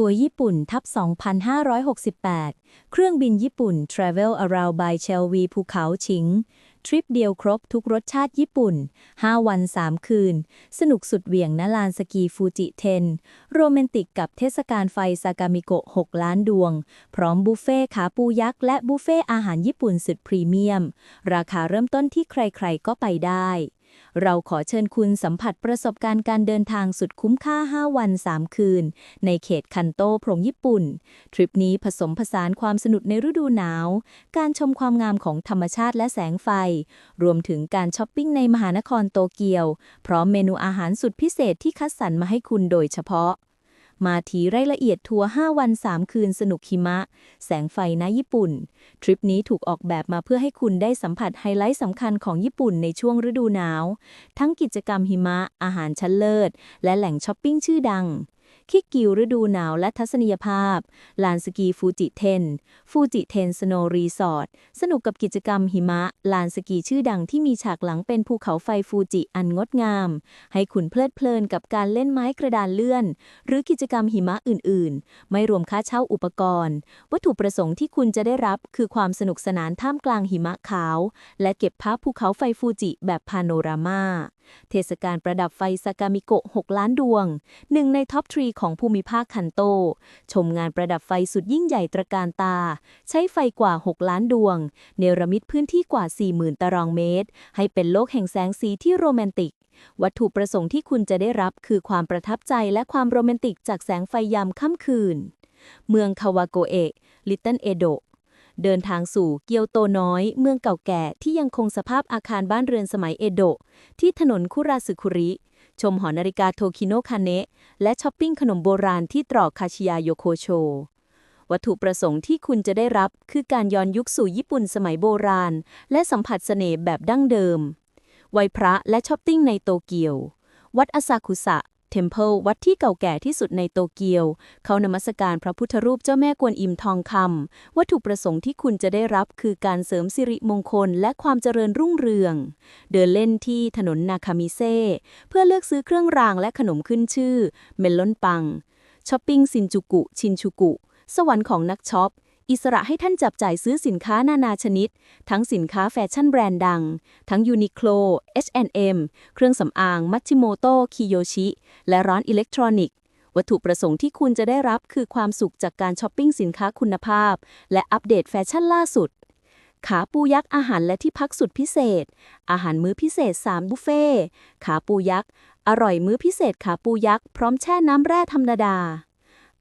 ทัวร์ญี่ปุ่นทับ 2568 เครื่องบินญี่ปุ่น Travel Around by Chelvi ภูเขาชิง ทริปเดียวครบทุกรสชาติญี่ปุ่น 5 วัน 3 คืน สนุกสุดเหวี่ยงณลานสกีฟูจิเทน โรแมนติกกับเทศกาลไฟซากามิโกะ 6 ล้านดวง พร้อมบุฟเฟ่ขาปูยักษ์และบุฟเฟ่อาหารญี่ปุ่นสุดพรีเมียม ราคาเริ่มต้นที่ใครๆก็ไปได้ เราขอเชิญคุณสัมผัสประสบการณ์การเดินทางสุดคุ้มค่า 5 วัน 3 คืน ในเขตคันโตพรงญี่ปุ่น ทริปนี้ผสมผสานความสนุกในฤดูหนาว การชมความงามของธรรมชาติและแสงไฟ รวมถึงการช้อปปิ้งในมหานครโตเกียว พร้อมเมนูอาหารสุดพิเศษที่คัดสรรมาให้คุณโดยเฉพาะ มาทีรายละเอียดทัวร์5วัน 3 คืนสนุกหิมะ แสงไฟณญี่ปุ่น ทริปนี้ถูกออกแบบมาเพื่อให้คุณได้สัมผัสไฮไลท์สำคัญของญี่ปุ่นในช่วงฤดูหนาว ทั้งกิจกรรมหิมะ อาหารชั้นเลิศ และแหล่งช้อปปิ้งชื่อดัง คิกิวฤดูหนาวและทัศนียภาพ ลานสกีฟูจิเทน ฟูจิเทนสโนว์รีสอร์ท สนุกกับกิจกรรมหิมะ ลานสกีชื่อดังที่มีฉากหลังเป็นภูเขาไฟฟูจิอันงดงาม ให้คุณเพลิดเพลินกับการเล่นไม้กระดานเลื่อน หรือกิจกรรมหิมะอื่น ๆ ไม่รวมค่าเช่าอุปกรณ์ วัตถุประสงค์ที่คุณจะได้รับคือความสนุกสนานท่ามกลางหิมะขาว และเก็บภาพภูเขาไฟฟูจิแบบพาโนรามา เทศกาลประดับไฟซากามิโกะ 6 ล้านดวง หนึ่งในท็อปทรีของภูมิภาคคันโต ชมงานประดับไฟสุดยิ่งใหญ่ตระการตา ใช้ไฟกว่า 6 ล้านดวง เนรมิตพื้นที่กว่า 40,000 ตารางเมตร ให้เป็นโลกแห่งแสงสีที่โรแมนติก วัตถุประสงค์ที่คุณจะได้รับคือความประทับใจและความโรแมนติกจากแสงไฟยามค่ำคืน เมืองคาวาโกเอะลิตเติ้ลเอโดะ เดินทางสู่เกียวโตน้อย เมืองเก่าแก่ที่ยังคงสภาพอาคารบ้านเรือนสมัยเอโดะที่ถนนคุราสึคุริ ชมหอนาฬิกาโทคิโนคาเนะและช้อปปิ้งขนมโบราณที่ตรอกคาชิยาโยโคโชวัตถุประสงค์ที่คุณจะได้รับคือการย้อนยุคสู่ญี่ปุ่นสมัยโบราณ และสัมผัสเสน่ห์แบบดั้งเดิมไหวพระและช้อปปิ้งในโตเกียว วัดอาซาคุสะ เทมเพลวัดที่เก่าแก่ที่สุดในโตเกียว เขานมัสการพระพุทธรูปเจ้าแม่กวนอิมทองคำวัตถุประสงค์ที่คุณจะได้รับคือการเสริมสิริมงคลและความเจริญรุ่งเรือง เดินเล่นที่ถนนนาคามิเซ่เพื่อเลือกซื้อเครื่องรางและขนมขึ้นชื่อ เมลอนปังช้อปปิ้งซินจูกุ ชินชูกุ สวรรค์ของนักช็อป อิสระให้ท่านจับจ่ายซื้อสินค้านานาชนิด ทั้งสินค้าแฟชั่นแบรนด์ดัง ทั้งยูนิโคล H&M เครื่องสำอางมัตชิโมโตคิโยชิ และร้านอิเล็กทรอนิกส์ วัตถุประสงค์ที่คุณจะได้รับคือความสุขจากการช้อปปิ้งสินค้าคุณภาพ และอัปเดตแฟชั่นล่าสุด ขาปูยักษ์อาหารและที่พักสุดพิเศษ อาหารมื้อพิเศษ 3 บุฟเฟ่ขาปูยักษ์อร่อยมื้อพิเศษขาปูยักษ์พร้อมแช่น้ำแร่ธรรมดา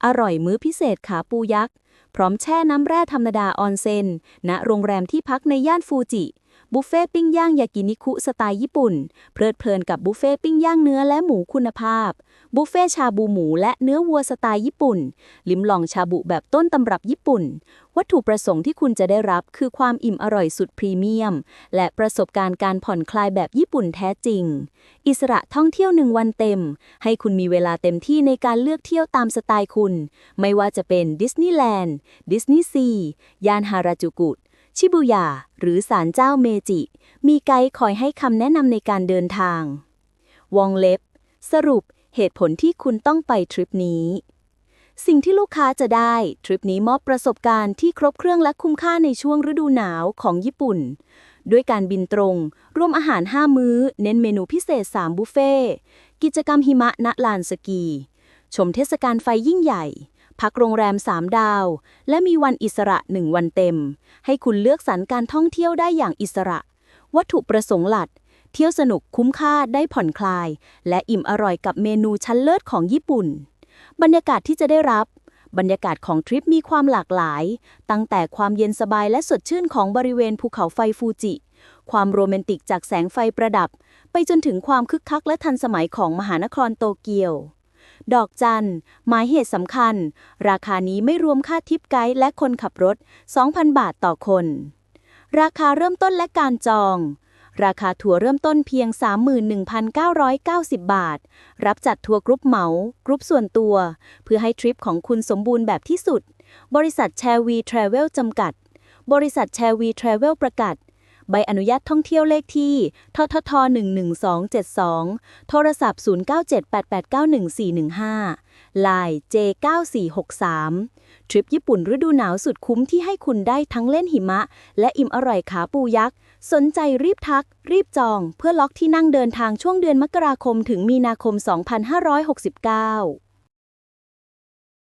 อร่อยมื้อพิเศษขาปูยักษ์ พร้อมแช่น้ำแร่ธรรมดาออนเซนณโรงแรมที่พักในย่านฟูจิ บุฟเฟ่ปิ้งย่างยากินิคุสไตล์ญี่ปุ่น เพลิดเพลินกับบุฟเฟ่ปิ้งย่างเนื้อและหมูคุณภาพ บุฟเฟ่ชาบูหมูและเนื้อวัวสไตล์ญี่ปุ่น ลิ้มลองชาบุแบบต้นตำรับญี่ปุ่น วัตถุประสงค์ที่คุณจะได้รับคือความอิ่มอร่อยสุดพรีเมียม และประสบการณ์การผ่อนคลายแบบญี่ปุ่นแท้จริง อิสระท่องเที่ยวหนึ่งวันเต็ม ให้คุณมีเวลาเต็มที่ในการเลือกเที่ยวตามสไตล์คุณ ไม่ว่าจะเป็นดิสนีย์แลนด์ดิสนีย์ซีย่านฮาราจูกุ ชิบุย่าหรือศาลเจ้าเมจิ มีไกด์คอยให้คำแนะนำในการเดินทางวองเล็บ สรุปเหตุผลที่คุณต้องไปทริปนี้ สิ่งที่ลูกค้าจะได้ ทริปนี้มอบประสบการณ์ที่ครบเครื่องและคุ้มค่าในช่วงฤดูหนาวของญี่ปุ่น ด้วยการบินตรงรวมอาหาร 5 มื้อ เน้นเมนูพิเศษ 3 บุฟเฟ่กิจกรรมหิมะณลานสกี ชมเทศกาลไฟยิ่งใหญ่ พักโรงแรม 3 ดาว และมีวันอิสระ 1 วันเต็ม ให้คุณเลือกสรรการท่องเที่ยวได้อย่างอิสระ วัตถุประสงค์หลัก เที่ยวสนุกคุ้มค่าได้ผ่อนคลาย และอิ่มอร่อยกับเมนูชั้นเลิศของญี่ปุ่น บรรยากาศที่จะได้รับบรรยากาศของทริปมีความหลากหลาย ตั้งแต่ความเย็นสบายและสดชื่นของบริเวณภูเขาไฟฟูจิ ความโรแมนติกจากแสงไฟประดับ ไปจนถึงความคึกคักและทันสมัยของมหานครโตเกียว ดอกจัน หมายเหตุสำคัญ ราคานี้ไม่รวมค่าทิปไกด์และคนขับรถ 2,000 บาทต่อคน ราคาเริ่มต้นและการจอง ราคาทัวร์เริ่มต้นเพียง 31,990 บาท รับจัดทัวร์กรุ๊ปเหมากรุ๊ปส่วนตัว เพื่อให้ทริปของคุณสมบูรณ์แบบที่สุด บริษัทแชร์วีทราเวลจำกัดบริษัทแชร์วีทราเวลประกาศ ใบอนุญาตท่องเที่ยวเลขที่ททท11272 โทรศัพท์ 0978891415 Line J9463 ทริปญี่ปุ่นฤดูหนาวสุดคุ้มที่ให้คุณได้ทั้งเล่นหิมะ และอิ่มอร่อยขาปูยักษ์ สนใจรีบทัก รีบจอง เพื่อล็อกที่นั่งเดินทางช่วงเดือนมกราคมถึงมีนาคม 2569